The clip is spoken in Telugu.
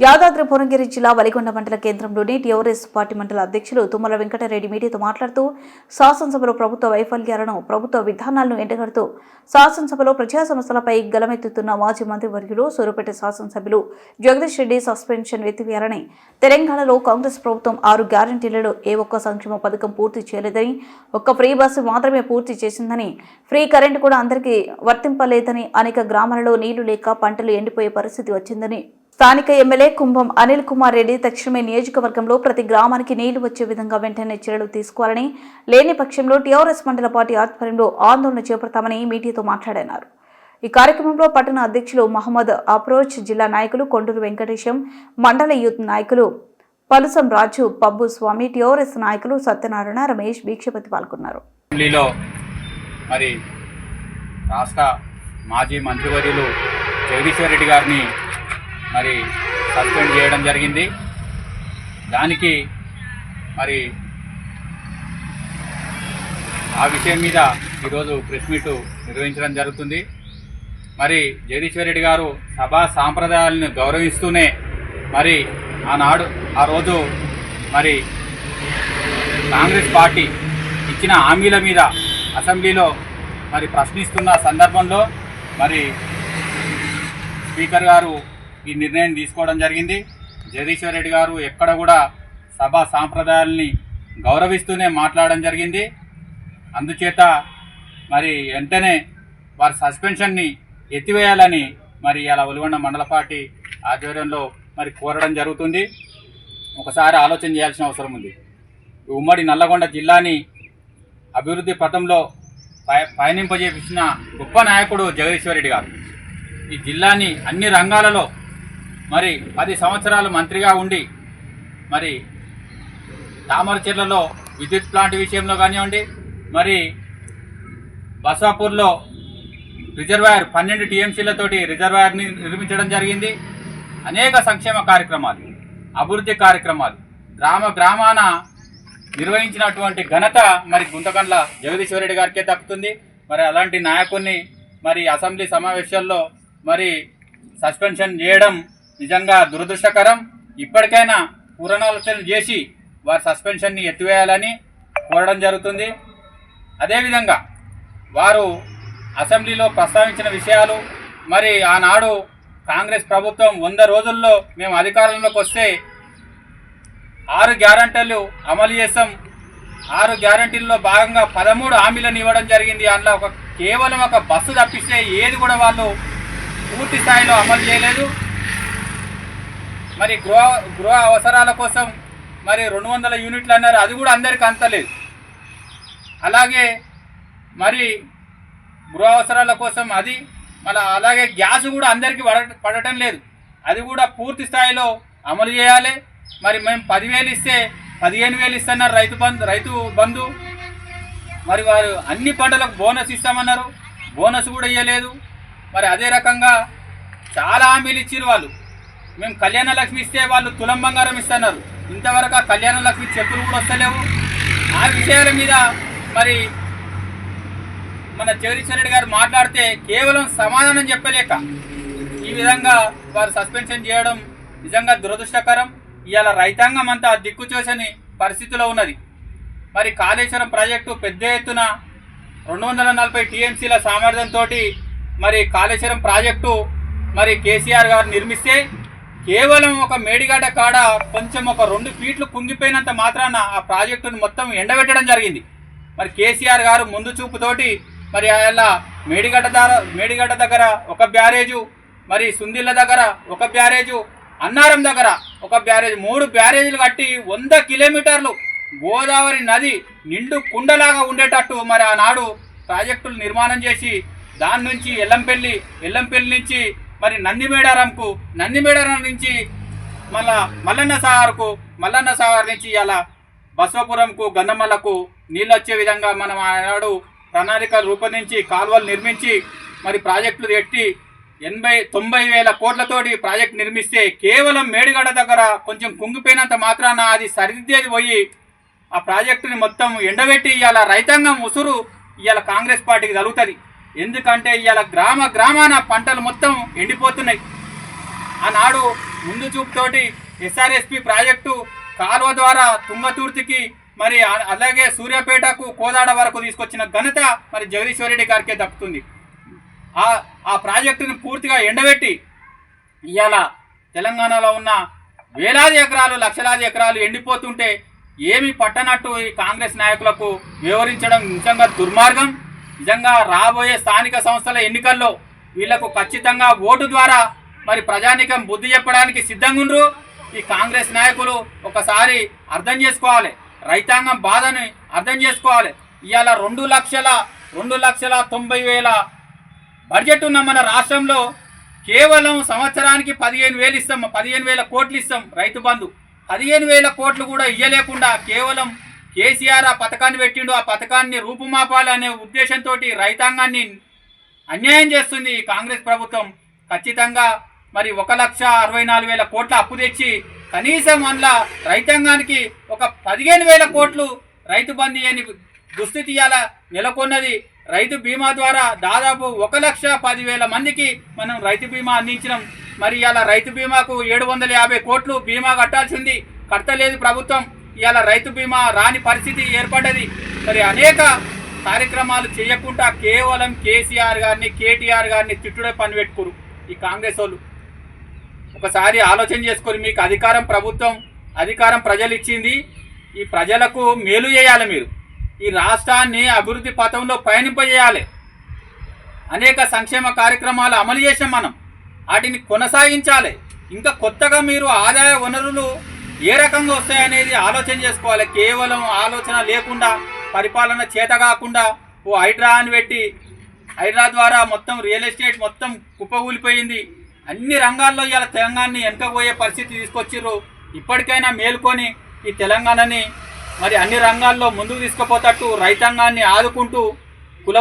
యాదాద్రి భువనగిరి జిల్లా వలిగొండ మండల కేంద్రంలోని టీఆర్ఎస్ పార్టీ మండల అధ్యక్షులు తుమ్మల వెంకటరెడ్డి మీడియాతో మాట్లాడుతూ శాసనసభలో ప్రభుత్వ వైఫల్యాలను ప్రభుత్వ విధానాలను ఎండగడుతూ శాసనసభలో ప్రజా సమస్యలపై గలమెత్తుతున్న మాజీ మంత్రివర్యులు సూర్యాపేట శాసనసభ్యులు జగదీష్ రెడ్డి సస్పెన్షన్ ఎత్తివేయాలని తెలంగాణలో కాంగ్రెస్ ప్రభుత్వం ఆరు గ్యారంటీలలో ఏ ఒక్క సంక్షేమ పథకం పూర్తి చేయలేదని ఒక్క ఫ్రీ బస్సు మాత్రమే పూర్తి చేసిందని ఫ్రీ కరెంట్ కూడా అందరికీ వర్తింపలేదని అనేక గ్రామాలలో నీళ్ళు లేక పంటలు ఎండిపోయే పరిస్థితి వచ్చిందని స్థానిక ఎమ్మెల్యే కుంభం అనిల్ కుమార్ రెడ్డి తక్షణమే నియోజకవర్గంలో ప్రతి గ్రామానికి నీళ్ళు వచ్చే విధంగా వెంటనే చర్యలు తీసుకోవాలని లేని పక్షంలో టీఆర్ఎస్ మండల పార్టీ ఆధ్వర్యంలో ఆందోళన చేపడతామని మీడియాతో మాట్లాడారు. ఈ కార్యక్రమంలో పట్టణ అధ్యక్షులు మహమ్మద్ అప్రోచ్ జిల్లా నాయకులు కొండూరు వెంకటేశం మండల యూత్ నాయకులు పలుసం రాజు పబ్బు స్వామి టీఆర్ఎస్ నాయకులు సత్యనారాయణ రమేష్ భీక్షపతి పాల్గొన్నారు. మరి రాష్ట్ర మాజీ మంత్రివర్యులు జగదీశ్వర్ రెడ్డి గారిని మరి సస్పెండ్ చేయడం జరిగింది. దానికి మరి ఆ విషయం మీద ఈరోజు ప్రెస్ మీటు నిర్వహించడం జరుగుతుంది. మరి జగదీశ్వర్ రెడ్డి గారు సభా సాంప్రదాయాలను గౌరవిస్తూనే మరి ఆనాడు ఆ రోజు మరి కాంగ్రెస్ పార్టీ ఇచ్చిన హామీల మీద అసెంబ్లీలో మరి ప్రశ్నిస్తున్న సందర్భంలో మరి స్పీకర్ గారు ఈ నిర్ణయం తీసుకోవడం జరిగింది. జగదీశ్వర్ రెడ్డి గారు ఎక్కడ కూడా సభా సాంప్రదాయాల్ని గౌరవిస్తూనే మాట్లాడడం జరిగింది. అందుచేత మరి వెంటనే వారి సస్పెన్షన్ని ఎత్తివేయాలని మరి ఇలా ఒలిగొండ మండల పార్టీ ఆధ్వర్యంలో మరి కోరడం జరుగుతుంది. ఒకసారి ఆలోచన చేయాల్సిన అవసరం ఉంది. ఉమ్మడి నల్లగొండ జిల్లాని అభివృద్ధి పథంలో పయ పయనింపజేపించిన గొప్ప నాయకుడు జగదీశ్వర్ రెడ్డి గారు. ఈ జిల్లాని అన్ని రంగాలలో మరి పది సంవత్సరాలు మంత్రిగా ఉండి మరి తామరచెర్లలో విద్యుత్ ప్లాంట్ విషయంలో కానివ్వండి మరి బసాపూర్లో రిజర్వాయర్ పన్నెండు టీఎంసీలతోటి రిజర్వాయర్ని నిర్మించడం జరిగింది. అనేక సంక్షేమ కార్యక్రమాలు అభివృద్ధి కార్యక్రమాలు గ్రామ గ్రామాన నిర్వహించినటువంటి ఘనత మరి గుంతకండ్ల జగదీశ్వరరెడ్డి గారికే దక్కుతుంది. మరి అలాంటి నాయకుడిని మరి అసెంబ్లీ సమావేశాల్లో మరి సస్పెన్షన్ చేయడం నిజంగా దురదృష్టకరం. ఇప్పటికైనా పునరాలోచన చేసి వారి సస్పెన్షన్ని ఎత్తివేయాలని కోరడం జరుగుతుంది. అదేవిధంగా వారు అసెంబ్లీలో ప్రస్తావించిన విషయాలు మరి ఆనాడు కాంగ్రెస్ ప్రభుత్వం వంద రోజుల్లో మేము అధికారంలోకి వస్తే ఆరు గ్యారంటీలు అమలు చేస్తాం. ఆరు గ్యారంటీల్లో భాగంగా పదమూడు హామీలను ఇవ్వడం జరిగింది. అందులో ఒక కేవలం ఒక బస్సు తప్పిస్తే ఏది కూడా వాళ్ళు పూర్తి స్థాయిలో అమలు చేయలేదు. మరి గృహ గృహ అవసరాల కోసం మరి రెండు వందల యూనిట్లు అన్నారు. అది కూడా అందరికి అంతలేదు. అలాగే మరి గృహ అవసరాల కోసం అది మళ్ళీ అలాగే గ్యాస్ కూడా అందరికీ పడ పడటం లేదు. అది కూడా పూర్తి స్థాయిలో అమలు చేయాలి. మరి మేము పదివేలు ఇస్తే పదిహేను వేలు ఇస్తున్నారు రైతు బంధు రైతు బంధు. మరి వారు అన్ని పంటలకు బోనస్ ఇస్తామన్నారు. బోనస్ కూడా ఇవ్వలేదు మరి అదే రకంగా చాలా హామీలు ఇచ్చారు వాళ్ళు. మేము కళ్యాణ లక్ష్మి ఇస్తే వాళ్ళు తులం బంగారం ఇస్తున్నారు. ఇంతవరకు ఆ కళ్యాణ లక్ష్మి చెక్కులు కూడా వస్తలేవు. ఆ విషయాల మీద మరి మన జగదీశ్వర రెడ్డి గారు మాట్లాడితే కేవలం సమాధానం చెప్పలేక ఈ విధంగా వారు సస్పెన్షన్ చేయడం నిజంగా దురదృష్టకరం. ఇవాళ రైతాంగం అంతా దిక్కుచోసని పరిస్థితిలో ఉన్నది. మరి కాళేశ్వరం ప్రాజెక్టు పెద్ద ఎత్తున రెండు వందల నలభై టీఎంసీల సామర్థ్యంతో మరి కాళేశ్వరం ప్రాజెక్టు మరి కేసీఆర్ గారు నిర్మిస్తే కేవలం ఒక మేడిగడ్డ కాడ కొంచెం ఒక రెండు ఫీట్లు కుంగిపోయినంత మాత్రాన ఆ ప్రాజెక్టును మొత్తం ఎండబెట్టడం జరిగింది. మరి కేసీఆర్ గారు ముందు చూపుతోటి మరి అలా మేడిగడ్డ దార మేడిగడ్డ దగ్గర ఒక బ్యారేజు మరి సుందిళ్ళ దగ్గర ఒక బ్యారేజు అన్నారం దగ్గర ఒక బ్యారేజ్ మూడు బ్యారేజీలు కట్టి వంద కిలోమీటర్లు గోదావరి నది నిండు కుండలాగా ఉండేటట్టు మరి ఆనాడు ప్రాజెక్టులు నిర్మాణం చేసి దాని నుంచి ఎల్లంపల్లి ఎల్లంపల్లి నుంచి మరి నందిమేడారంకు నందిమేడారం నుంచి మళ్ళా మల్లన్న సాగర్కు మల్లన్న సాగర్ నుంచి ఇలా బసవపురంకు గంధమల్లకు నీళ్ళు వచ్చే విధంగా మనం ఆనాడు ప్రణాళికలు రూపొందించి కాలువలు నిర్మించి మరి ప్రాజెక్టులు ఎట్టి ఎనభై తొంభై వేల కోట్లతోటి ప్రాజెక్ట్ నిర్మిస్తే కేవలం మేడిగడ దగ్గర కొంచెం కుంగిపోయినంత మాత్రాన అది సరిదిద్దేది పోయి ఆ ప్రాజెక్టుని మొత్తం ఎండబెట్టి ఇవాళ రైతాంగం ఉసురు ఇవాళ కాంగ్రెస్ పార్టీకి తగులుతుంది. ఎందుకంటే ఇవాళ గ్రామ గ్రామాన పంటలు మొత్తం ఎండిపోతున్నాయి. ఆనాడు ముందు చూపుతోటి ఎస్ఆర్ఎస్పి ప్రాజెక్టు కాలువ ద్వారా తుంగతూర్తికి మరి అలాగే సూర్యాపేటకు కోదాడ వరకు తీసుకొచ్చిన ఘనత మరి జగదీశ్వరరెడ్డి గారికే దక్కుతుంది. ఆ ఆ ప్రాజెక్టును పూర్తిగా ఎండబెట్టి ఇవాళ తెలంగాణలో ఉన్న వేలాది ఎకరాలు లక్షలాది ఎకరాలు ఎండిపోతుంటే ఏమి పట్టనట్టు ఈ కాంగ్రెస్ నాయకులకు వివరించడం నిజంగా దుర్మార్గం. నిజంగా రాబోయే స్థానిక సంస్థల ఎన్నికల్లో వీళ్ళకు ఖచ్చితంగా ఓటు ద్వారా మరి ప్రజానికం బుద్ధి చెప్పడానికి సిద్ధంగుండ్రు. ఈ కాంగ్రెస్ నాయకులు ఒకసారి అర్థం చేసుకోవాలి. రైతాంగం బాధని అర్థం చేసుకోవాలి. ఇవాళ రెండు లక్షల రెండు లక్షల తొంభై వేల బడ్జెట్ ఉన్న మన రాష్ట్రంలో కేవలం సంవత్సరానికి పదిహేను వేలు ఇస్తాం పదిహేను వేల కోట్లు ఇస్తాం రైతు బంధు. పదిహేను వేల కోట్లు కూడా ఇయ్యలేకుండా కేవలం కేసీఆర్ ఆ పథకాన్ని పెట్టిండు ఆ పథకాన్ని రూపుమాపాలనే ఉద్దేశంతో రైతాంగాన్ని అన్యాయం చేస్తుంది ఈ కాంగ్రెస్ ప్రభుత్వం. ఖచ్చితంగా మరి ఒక లక్ష అరవై నాలుగు వేల కోట్ల అప్పు తెచ్చి కనీసం అందులో రైతాంగానికి ఒక పదిహేను వేల కోట్లు రైతు బంధు అని దుస్థితి ఇవాళ నెలకొన్నది. రైతు బీమా ద్వారా దాదాపు ఒక లక్ష పదివేల మందికి మనం రైతు బీమా అందించినాం. మరి ఇలా రైతు బీమాకు ఏడు వందల యాభై కోట్లు బీమా కట్టాల్సింది. కట్టలేదు ప్రభుత్వం. ఇవాళ రైతు బీమా రాని పరిస్థితి ఏర్పడ్డది. మరి అనేక కార్యక్రమాలు చేయకుండా కేవలం కేసీఆర్ గారిని కేటీఆర్ గారిని తిట్టుడే పని పెట్టుకోరు ఈ కాంగ్రెస్ వాళ్ళు. ఒకసారి ఆలోచన చేసుకొని మీకు అధికారం ప్రభుత్వం అధికారం ప్రజలు ఇచ్చింది. ఈ ప్రజలకు మేలు చేయాలి మీరు. ఈ రాష్ట్రాన్ని అభివృద్ధి పథంలో పయనింపజేయాలి. అనేక సంక్షేమ కార్యక్రమాలు అమలు చేసాం మనం. వాటిని కొనసాగించాలి. ఇంకా కొత్తగా మీరు ఆదాయ వనరులు ఏ రకంగా వస్తాయనేది ఆలోచన చేసుకోవాలి. కేవలం ఆలోచన లేకుండా పరిపాలన చేత కాకుండా ఓ హైడ్రా అని పెట్టి హైడ్రా ద్వారా మొత్తం రియల్ ఎస్టేట్ మొత్తం కుప్పకూలిపోయింది. అన్ని రంగాల్లో ఇవాళ తెలంగాణని వెనకపోయే పరిస్థితి తీసుకొచ్చిర్రు. ఇప్పటికైనా మేల్కొని ఈ తెలంగాణని మరి అన్ని రంగాల్లో ముందుకు తీసుకుపోతట్టు రైతాంగాన్ని ఆదుకుంటూ